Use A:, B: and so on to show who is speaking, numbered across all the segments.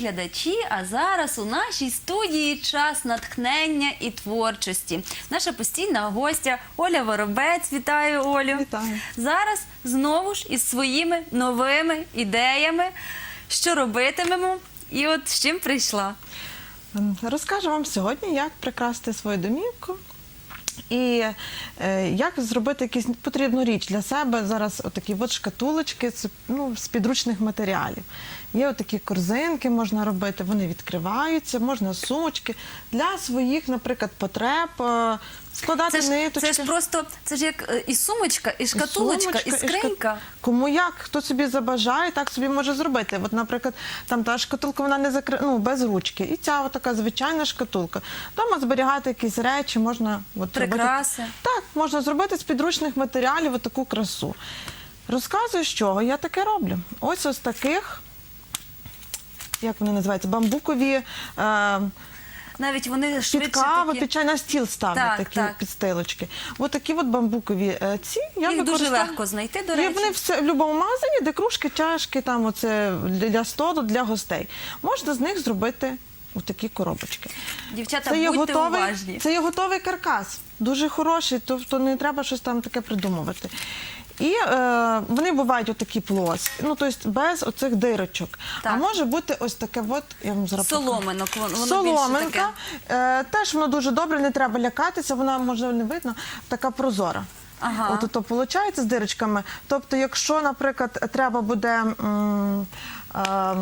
A: глядачі, а зараз у нашій студії час натхнення і творчості. Наша постійна гостя Оля Воробець. Вітаю, Олю.
B: Вітаю.
A: Зараз знову ж із своїми новими ідеями, що робитимемо, і от з чим прийшла.
B: Ем, Розкажу вам сьогодні, як прикрасити свою домівку і е, як зробити якусь потрібну річ для себе. Зараз отакі от шкатулочки ну, з підручних матеріалів. Є отакі корзинки, можна робити, вони відкриваються, можна сумочки для своїх, наприклад, потреб, е, складати
A: Це ж,
B: ниточки.
A: це ж просто це ж як е, і сумочка, і шкатулочка, і,
B: сумочка,
A: скринька.
B: шка- Кому як, хто собі забажає, так собі може зробити. От, наприклад, там та шкатулка вона не закри... ну, без ручки. І ця от така звичайна шкатулка. Дома зберігати якісь речі, можна от,
A: Прикраси.
B: Зробити... Так, можна зробити з підручних матеріалів таку красу. Розказую, з чого я таке роблю. Ось ось таких, як вони називаються, бамбукові. Е...
A: Навіть вони
B: Під каву,
A: такі.
B: під чай на стіл ставлять
A: Так,
B: такі
A: так.
B: підстилочки. Ось такі от бамбукові е, ці. Я
A: Їх дуже легко знайти, до речі.
B: вони все в будь-якому магазині, де кружки, чашки, там оце для столу, для гостей. Можна з них зробити У такі коробочки.
A: Дівчата,
B: Це є,
A: будьте
B: готовий,
A: уважні.
B: це є готовий каркас, дуже хороший, тобто не треба щось там таке придумувати. І е, вони бувають отакі плоскі, ну тобто без оцих дирочок.
A: Так.
B: А може бути ось таке, от я вам зараз.
A: Соломинок, воно, більше
B: Соломинка.
A: таке.
B: Е, теж воно дуже добре, не треба лякатися, вона може не видно, така прозора.
A: Ага.
B: От то виходить з дирочками. Тобто, якщо, наприклад, треба буде. м, е,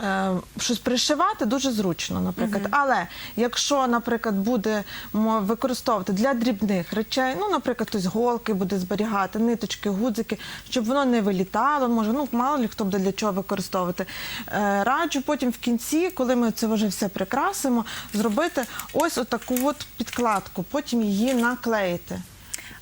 B: е, Щось пришивати дуже зручно, наприклад. Але якщо, наприклад, буде мо, використовувати для дрібних речей, ну, наприклад, хтось голки буде зберігати, ниточки, гудзики, щоб воно не вилітало, може, ну мало ли хто буде для чого використовувати. Е, раджу потім в кінці, коли ми це вже все прикрасимо, зробити ось отаку от підкладку, потім її наклеїти.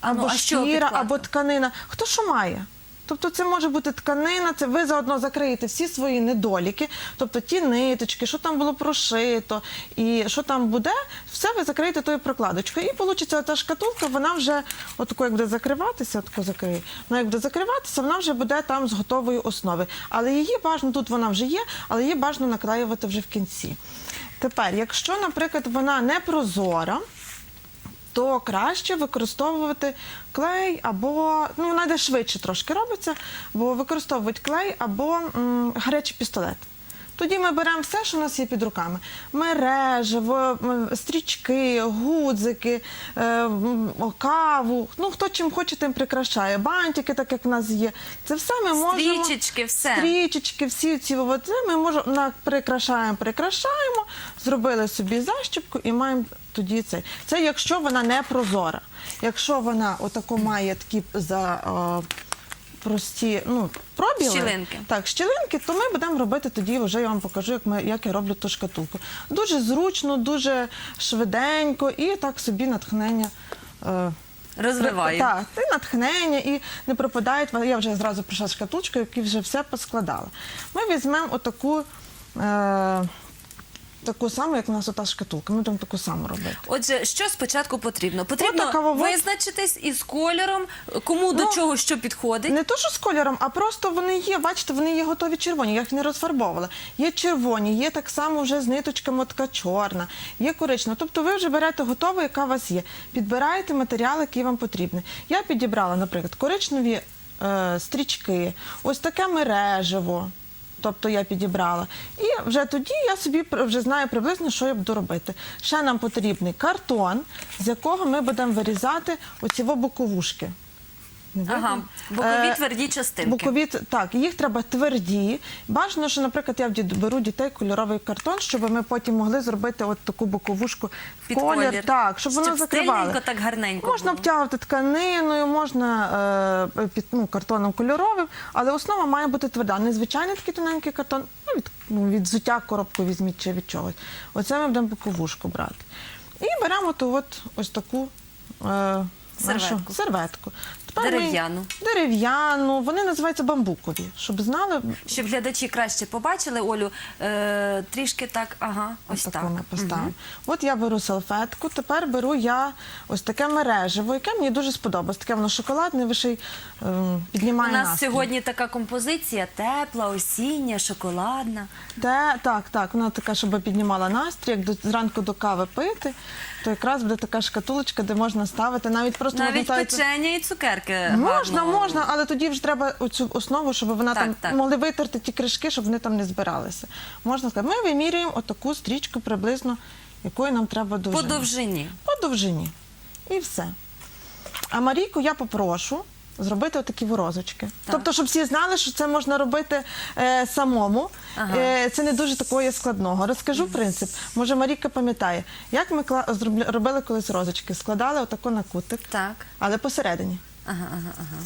A: Ну,
B: Або
A: що
B: шкіра,
A: підкладка?
B: або тканина. Хто що має? Тобто це може бути тканина, це ви заодно закриєте всі свої недоліки, тобто ті ниточки, що там було прошито, і що там буде, все ви закриєте тою прокладочкою. І вийде ця шкатулка, вона вже отако, як буде закриватися, отако закриє, вона як буде закриватися, вона вже буде там з готової основи. Але її бажано, тут вона вже є, але її бажано наклеювати вже в кінці. Тепер, якщо, наприклад, вона не прозора, то краще використовувати клей або ну вона йде швидше трошки робиться, бо використовують клей або м, гарячий пістолет. Тоді ми беремо все, що у нас є під руками: мережево, м, стрічки, гудзики, е, каву. Ну хто чим хоче, тим прикрашає. Бантики, так як в нас є. Це все ми можемо
A: Стрічечки, все.
B: стрічечки, всі ці от, ми можемо на прикрашаємо, прикрашаємо, зробили собі защіпку і маємо тоді цей. Це якщо вона не прозора. Якщо вона отако має такі за. о, Прості ну, пробіли,
A: Щілинки.
B: так, щілинки, то ми будемо робити тоді, вже я вам покажу, як, ми, як я роблю ту шкатулку. Дуже зручно, дуже швиденько і так собі натхнення. Е,
A: Розвиваю.
B: так, і натхнення, і не пропадають. Я вже зразу прийшла з шкатулочкою, які вже все поскладала. Ми візьмемо отаку. Е, Таку саму, як у нас ота шкатулка. Ми будемо таку саму робити.
A: Отже, що спочатку потрібно? Потрібно
B: вова-
A: визначитись із кольором, кому до
B: Ну,
A: чого що підходить.
B: Не то, що з кольором, а просто вони є, бачите, вони є готові червоні, я їх не розфарбовувала. Є червоні, є так само вже з ниточками така чорна, є коричнева. Тобто ви вже берете готову, яка у вас є. Підбираєте матеріал, який вам потрібний. Я підібрала, наприклад, коричневі е, стрічки, ось таке мережево. Тобто я підібрала. І вже тоді я собі вже знаю приблизно, що я буду робити. Ще нам потрібний картон, з якого ми будемо вирізати оці боковушки.
A: Ага, бокові
B: Е,
A: тверді частинки.
B: Бокові, так, їх треба тверді. Бажано, що, наприклад, я беру дітей кольоровий картон, щоб ми потім могли зробити от таку боковушку в
A: Під
B: колір,
A: колір.
B: так, щоб,
A: Щоб
B: воно закривало.
A: стильненько, так гарненько
B: Можна
A: було.
B: обтягувати тканиною, можна е, під ну, картоном кольоровим, але основа має бути тверда. Не звичайний такий тоненький картон, ну, від, ну, від взуття коробку візьміть чи від чогось. Оце ми будемо боковушку брати. І беремо ту от ось таку. Е,
A: Серветку.
B: серветку.
A: Дерев'яну.
B: Дерев'яну. Вони називаються бамбукові, щоб знали.
A: Щоб глядачі краще побачили, Олю, е, трішки так, ага, ось так.
B: ми поставимо. От я беру салфетку, тепер беру я ось таке мережево, яке мені дуже сподобалось. Таке воно шоколадне, виший ем,
A: У
B: піднімає
A: нас
B: настрій.
A: сьогодні така композиція тепла, осіння, шоколадна.
B: Те, так, так, вона така, щоб піднімала настрій, як до, зранку до кави пити, то якраз буде така шкатулочка, де можна ставити навіть просто
A: Навіть
B: нагнітаєте-
A: печення і цукерки.
B: Можна,
A: гарно.
B: можна, але тоді вже треба цю основу, щоб вона
A: Так,
B: там
A: так.
B: могли витерти ті кришки, щоб вони там не збиралися. Можна сказати, ми вимірюємо отаку стрічку приблизно, якої нам треба
A: По
B: довжини.
A: довжині.
B: По довжині. І все. А Марійку я попрошу зробити отакі ворозочки. Тобто, щоб всі знали, що це можна робити е, самому.
A: Ага.
B: Е, це не дуже такого складного. Розкажу принцип. Може, Марійка пам'ятає, як ми робили колись розочки. Складали отако на кутик,
A: Так.
B: але посередині.
A: Ага, ага, ага.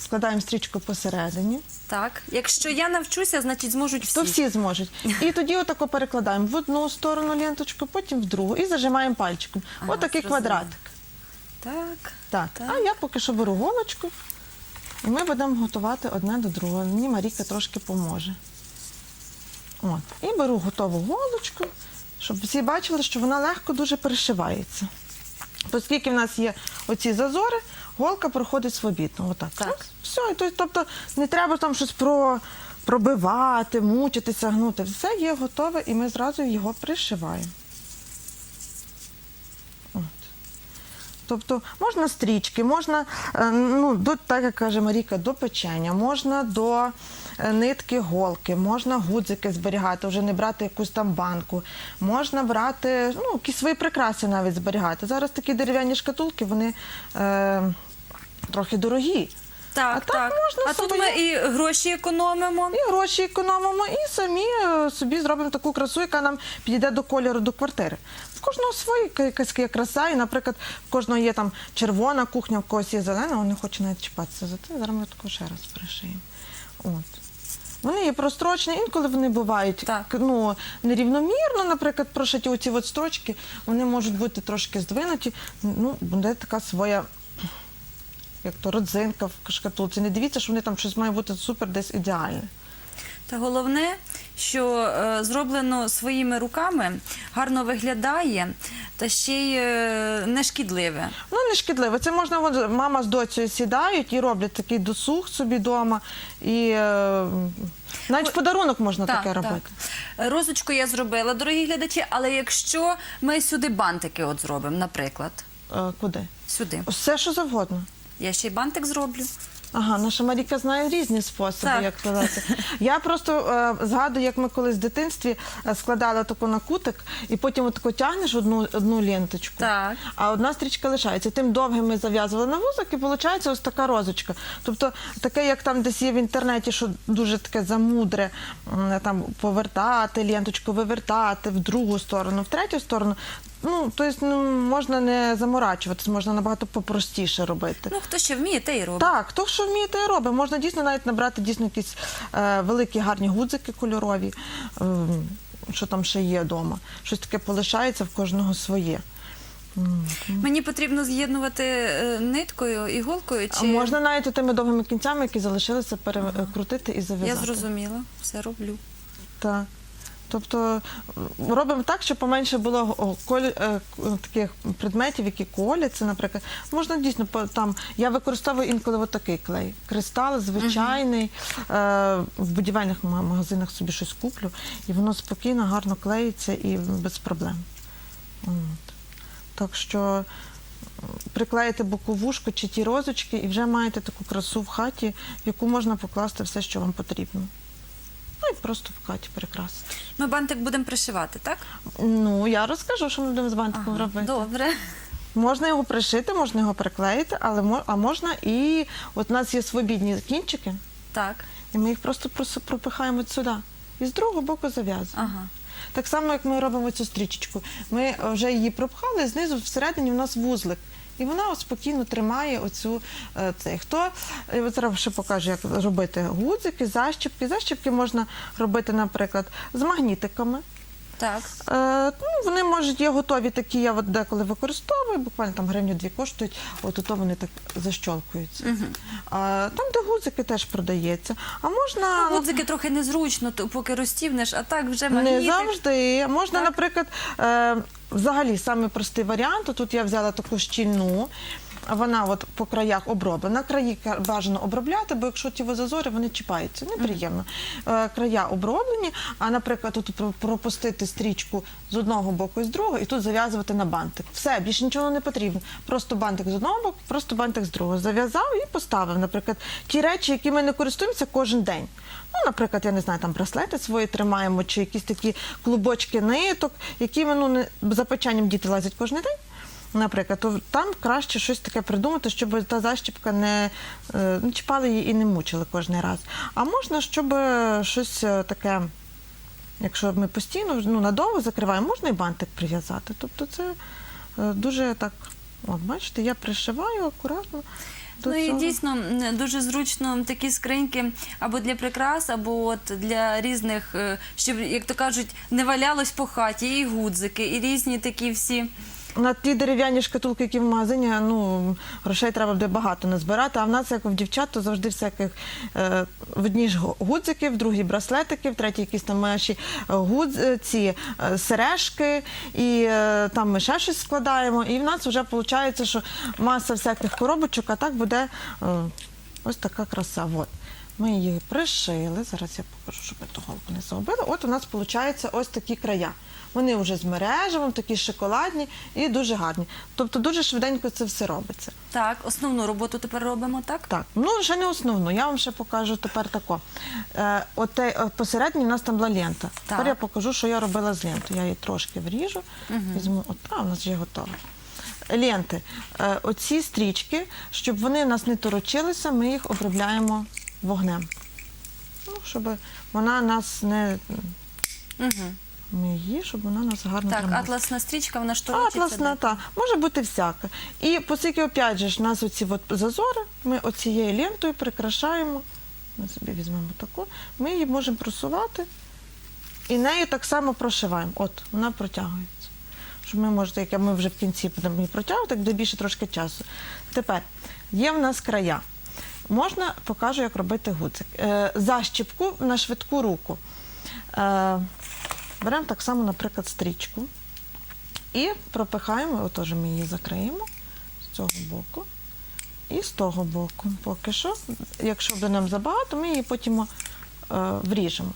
B: Складаємо стрічку посередині.
A: Так. Якщо я навчуся, значить зможуть всі.
B: То всі зможуть. І тоді отако перекладаємо в одну сторону ленточку, потім в другу і зажимаємо пальчиком.
A: Ага,
B: Отакий
A: зрозуміло. Так.
B: Так.
A: Так.
B: а я поки що беру голочку, і ми будемо готувати одне до другого. Мені Марійка трошки поможе. От. І беру готову голочку, щоб всі бачили, що вона легко дуже перешивається. Оскільки в нас є оці зазори, голка проходить свобідно. Отак.
A: Так.
B: Все, і тобто не треба там щось про, пробивати, мучитися, гнути. Все є готове, і ми зразу його пришиваємо. От. Тобто можна стрічки, можна, е, ну, до, так як каже Маріка, до печення, можна до е, нитки голки, можна гудзики зберігати, вже не брати якусь там банку, можна брати ну, якісь свої прикраси навіть зберігати. Зараз такі дерев'яні шкатулки, вони е, трохи дорогі.
A: Так,
B: А так можна
A: а тут ми і гроші економимо.
B: І гроші економимо, і самі е, собі зробимо таку красу, яка нам підійде до кольору до квартири. Кожного своя якась є краса, і, наприклад, в кожного є там червона кухня, в когось є зелена, він не хоче навіть чіпатися за те. Зараз ми таку ще раз пришиємо. От. Вони є прострочні, інколи вони бувають
A: Так.
B: ну, нерівномірно, наприклад, прошиті оці от строчки, вони можуть бути трошки здвинуті. Ну, буде така своя як то родзинка в шкатулці. Не дивіться, що вони там щось має бути супер десь ідеальне.
A: Та головне, що е, зроблено своїми руками, гарно виглядає та ще й е, не шкідливе.
B: Ну, не шкідливо. Це можна, от, мама з доцею сідають і роблять такий досуг собі вдома. І е, навіть в подарунок можна таке робити.
A: Так. Розочку я зробила, дорогі глядачі, але якщо ми сюди бантики от зробимо, наприклад,
B: Е, куди?
A: сюди,
B: Все, що завгодно.
A: я ще й бантик зроблю.
B: Ага, наша Маріка знає різні способи,
A: Так.
B: як складати. Я просто е, згадую, як ми колись в дитинстві е, складали таку на кутик, і потім отако тягнеш одну, одну ленточку,
A: Так.
B: а одна стрічка лишається. Тим довгим ми зав'язували на вузок, і виходить ось така розочка. Тобто таке, як там десь є в інтернеті, що дуже таке замудре, м, там повертати ленточку, вивертати в другу сторону, в третю сторону. Ну, тобто ну, можна не заморачуватись, можна набагато попростіше робити.
A: Ну, хто ще вміє, те й робить.
B: Так, хто що вміє, те й робить. Можна дійсно навіть набрати дійсно якісь е, великі гарні гудзики кольорові, е, що там ще є вдома. Щось таке полишається в кожного своє.
A: Мені потрібно з'єднувати е, ниткою, іголкою,
B: А можна навіть тими довгими кінцями, які залишилися, перекрутити і
A: я зрозуміла, все роблю.
B: Так. Тобто робимо так, щоб поменше було е, к- таких предметів, які коляться, наприклад. Можна дійсно там. Я використовую інколи от такий клей. Кристал звичайний. Е, в будівельних магазинах собі щось куплю, і воно спокійно, гарно клеїться і без проблем. От. Так що приклеїте боковушку чи ті розочки, і вже маєте таку красу в хаті, в яку можна покласти все, що вам потрібно. Ну і просто в хаті прикрасити.
A: Ми бантик будемо пришивати, так?
B: Ну, я розкажу, що ми будемо з бантиком
A: Ага,
B: робити.
A: Добре.
B: Можна його пришити, можна його приклеїти, але мо- а можна і от у нас є свобідні кінчики,
A: Так.
B: і ми їх просто прос- пропихаємо от сюди. І з другого боку зав'язуємо.
A: Ага.
B: Так само, як ми робимо цю стрічечку. Ми вже її пропхали, знизу всередині у нас вузлик. І вона спокійно тримає оцю е, цей. Хто я зараз ще покажу, як робити гудзики, защіпки. Защіпки можна робити, наприклад, з магнітиками.
A: Так.
B: Е, ну, вони можуть є готові такі, я от деколи використовую, буквально там гривню дві коштують, от ото вони так защолкуються. А, там, де гудзики теж продається. А можна
A: Ну, Гудзики трохи незручно, то поки розтівнеш, а так вже
B: не завжди. Можна,
A: Так.
B: наприклад, е, взагалі самий простий варіант. Тут я взяла таку щільну. Вона от по краях оброблена. Краї бажано обробляти, бо якщо ті зазори, вони чіпаються. Неприємно. Е, края оброблені, а, наприклад, тут про- пропустити стрічку з одного боку і з другого, і тут зав'язувати на бантик. Все, більше нічого не потрібно. Просто бантик з одного боку, просто бантик з другого. Зав'язав і поставив, наприклад, ті речі, які ми не користуємося кожен день. Ну, наприклад, я не знаю, там браслети свої тримаємо, чи якісь такі клубочки ниток, які ну, не, за печенням діти лазять кожен день. Наприклад, то там краще щось таке придумати, щоб та защіпка не, е, не чіпала її і не мучили кожен раз. А можна, щоб е, щось е, таке, якщо ми постійно ну, надовго закриваємо, можна і бантик прив'язати. Тобто це е, дуже так, от бачите, я пришиваю акуратно. До
A: Ну і
B: цього.
A: дійсно дуже зручно такі скриньки або для прикрас, або от для різних, щоб, як то кажуть, не валялось по хаті, і гудзики, і різні такі всі.
B: На ті дерев'яні шкатулки, які в магазині, ну грошей треба буде багато назбирати. А в нас, як в дівчат, то завжди всяких е, в одній ж гудзики, в другій браслетики, в третій якісь там наші е, е, сережки, і е, там ми ще щось складаємо. І в нас вже виходить, що маса всяких коробочок, а так буде е, ось така краса. От. Ми її пришили. Зараз я покажу, щоб я ту голку не загубила. От у нас виходить ось такі края. Вони вже з мережевим, такі шоколадні і дуже гарні. Тобто дуже швиденько це все робиться.
A: Так, основну роботу тепер робимо, так?
B: Так, ну ще не основно. Я вам ще покажу тепер тако. Е, оте, е, посередній у нас там була лента. Тепер я покажу, що я робила з лентою. Я її трошки вріжу, візьму, от, а, у нас вже готова. Ленти. Е, оці стрічки, щоб вони в нас не торочилися, ми їх обробляємо вогнем. Ну, щоб вона нас не.
A: Угу.
B: Ми її, щоб вона нас гарно
A: Так,
B: тримала.
A: атласна стрічка, вона шторочиться.
B: Атласна, та. Може бути всяка. І оскільки, опять же, ж, у нас оці от зазори, ми оцією лентою прикрашаємо. Ми собі візьмемо таку, ми її можемо просувати і нею так само прошиваємо. От, вона протягується. Щоб ми можете, як ми вже в кінці будемо її протягувати, так буде більше трошки часу. Тепер є в нас края. Можна покажу, як робити гудзик. Е, защіпку на швидку руку. Е, беремо так само, наприклад, стрічку. І пропихаємо, отож ми її закриємо з цього боку і з того боку. Поки що, якщо буде нам забагато, ми її потім е, вріжемо.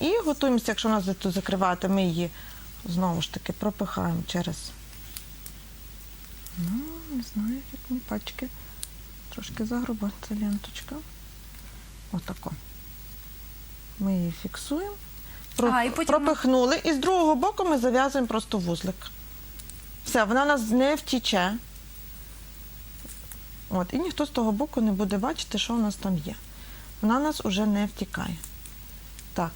B: І готуємося, якщо нас тут закривати, ми її знову ж таки пропихаємо через. Ну, не знаю, як ми пачки. Трошки загруба ця ленточка. Отако. Ми її фіксуємо.
A: А, і потім-
B: Пропихнули, і з другого боку ми зав'язуємо просто вузлик. Все, вона нас не втіче. От, і ніхто з того боку не буде бачити, що у нас там є. Вона нас уже не втікає. Так,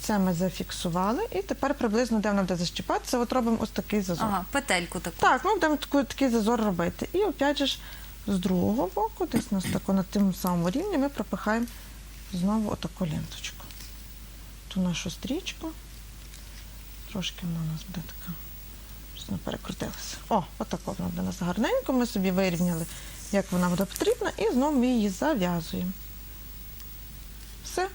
B: це ми зафіксували, і тепер приблизно, де вона буде защіпатися, от робимо ось такий зазор.
A: Ага, петельку таку.
B: Так, ми будемо такий зазор робити. І опять же ж, з другого боку, десь тако на тим самому рівні, ми пропихаємо знову отаку ленточку. Ту нашу стрічку. Трошки вона у нас буде така. щось перекрутилася. О, отако вона буде у нас гарненько. Ми собі вирівняли, як вона буде потрібна, і знову ми її зав'язуємо. Все.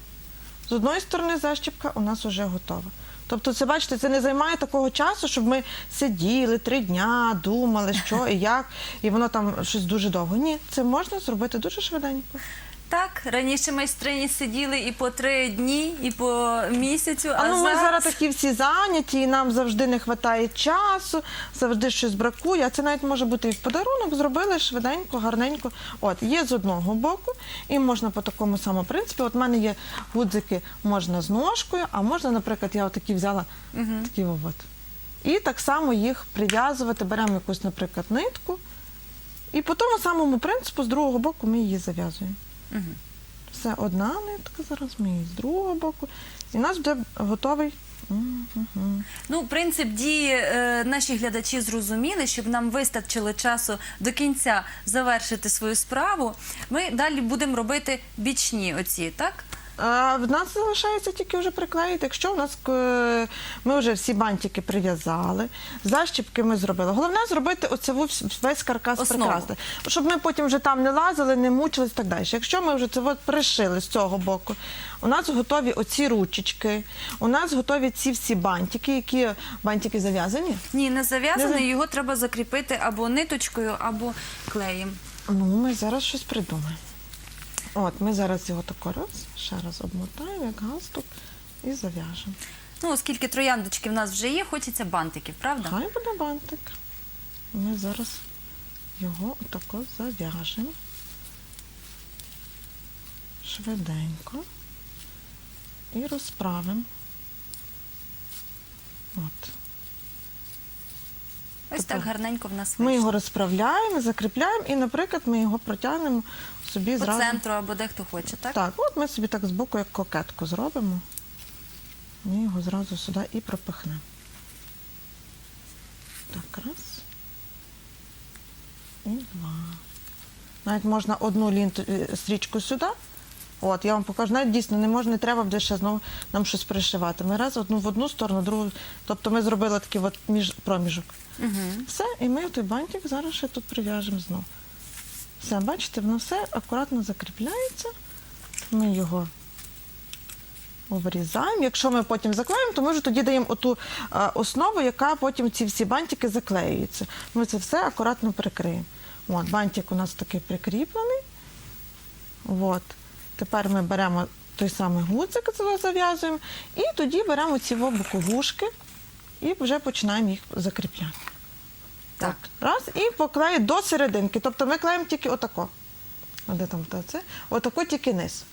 B: З одної сторони защіпка у нас вже готова. Тобто, це бачите, це не займає такого часу, щоб ми сиділи три дня, думали, що і як, і воно там щось дуже довго. Ні, це можна зробити дуже швиденько.
A: Так, раніше майстрині сиділи і по три дні, і по місяцю, а,
B: ну ми
A: зараз...
B: зараз такі всі зайняті, і нам завжди не вистачає часу, завжди щось бракує. А це навіть може бути і в подарунок. Зробили швиденько, гарненько. От є з одного боку, і можна по такому самому принципі. От в мене є гудзики, можна з ножкою, а можна, наприклад, я отакі взяла такі от. І так само їх прив'язувати. Беремо якусь, наприклад, нитку. І по тому самому принципу з другого боку ми її зав'язуємо.
A: Мгм.
B: Все одна нитка, зараз ми її з другого боку. І у нас буде готовий. Угу.
A: Ну, принцип дії е, наші глядачі зрозуміли, щоб нам вистачило часу до кінця завершити свою справу. Ми далі будемо робити бічні оці, так?
B: А в нас залишається тільки вже приклеїти. Якщо у нас е, ми вже всі бантики прив'язали, защіпки ми зробили. Головне зробити оцеву вс- весь каркас
A: Основу.
B: прикрасти, щоб ми потім вже там не лазили, не мучились і так далі. Якщо ми вже це от пришили з цього боку, у нас готові оці ручечки, у нас готові ці всі бантики, які бантики зав'язані.
A: Ні, не зав'язаний, його треба закріпити або ниточкою, або клеєм.
B: Ну, ми зараз щось придумаємо. От, ми зараз його тако раз, ще раз обмотаємо, як галстук, і зав'яжемо.
A: Ну, оскільки трояндочки в нас вже є, хочеться бантиків, правда?
B: Хай буде бантик. Ми зараз його отако зав'яжемо. Швиденько. І розправимо. От.
A: Ось так гарненько в нас
B: Ми
A: вийшло.
B: його розправляємо, закріпляємо і, наприклад, ми його протягнемо собі
A: По
B: зразу.
A: центру або дехто хоче, так?
B: Так, от ми собі так збоку як кокетку зробимо. Ми його зразу сюди і пропихнемо. Так, раз. І два. Навіть можна одну лінту, е, стрічку сюди. От, я вам покажу. Навіть дійсно не можна, не треба буде ще знову нам щось пришивати. Ми раз одну в одну сторону, другу. Тобто ми зробили такий от між, проміжок.
A: Угу.
B: Все, і ми той бантик зараз ще тут прив'яжемо знову. Все, бачите, воно все акуратно закріпляється. Ми його обрізаємо. Якщо ми потім заклеїмо, то ми вже тоді даємо оту основу, яка потім ці всі бантики заклеюються. Ми це все акуратно прикриємо. От, бантик у нас такий прикріплений. От. Тепер ми беремо той самий гудзик, зав'язуємо, і тоді беремо ці боковушки і вже починаємо їх закріпляти.
A: Так.
B: Раз, і поклею до серединки. Тобто ми клеїмо тільки отако. А Де там це? Отако тільки низ.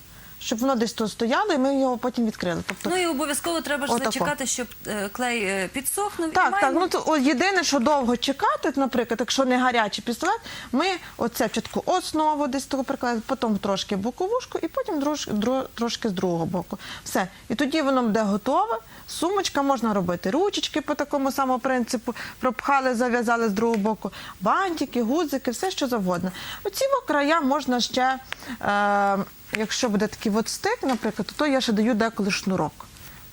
B: Щоб воно десь тут стояло, і ми його потім відкрили. Тобто,
A: Ну і обов'язково треба ж
B: Отако.
A: зачекати, щоб е, клей е, підсохнув. і
B: так, так.
A: маємо
B: Ну то о, єдине, що довго чекати, наприклад, якщо не гарячий пістолет, ми оце чітку основу десь того приклеїли, потім трошки боковушку, і потім дро- трошки з другого боку. Все. І тоді воно буде готове. Сумочка можна робити ручечки по такому самому принципу. Пропхали, зав'язали з другого боку. Бантики, гудзики, все що завгодно. Оці края можна ще, е, якщо буде такий от стик, наприклад, то я ще даю деколи шнурок.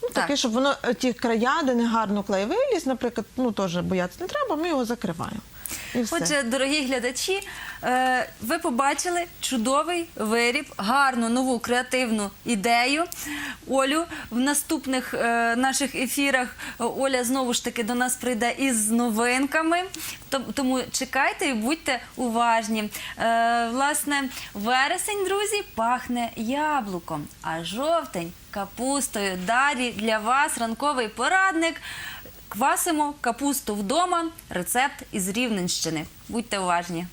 B: Ну,
A: Так.
B: такий, щоб воно е, ті края, де негарно клей виліз, наприклад, ну теж боятися не треба, ми його закриваємо.
A: Отже, дорогі глядачі, е, ви побачили чудовий виріб, гарну нову креативну ідею. Олю в наступних е, наших ефірах е, Оля знову ж таки до нас прийде із новинками. Том- Тому чекайте і будьте уважні. Власне, вересень, друзі, пахне яблуком, а жовтень капустою. Далі для вас ранковий порадник. Квасимо капусту вдома. Рецепт із Рівненщини. Будьте уважні.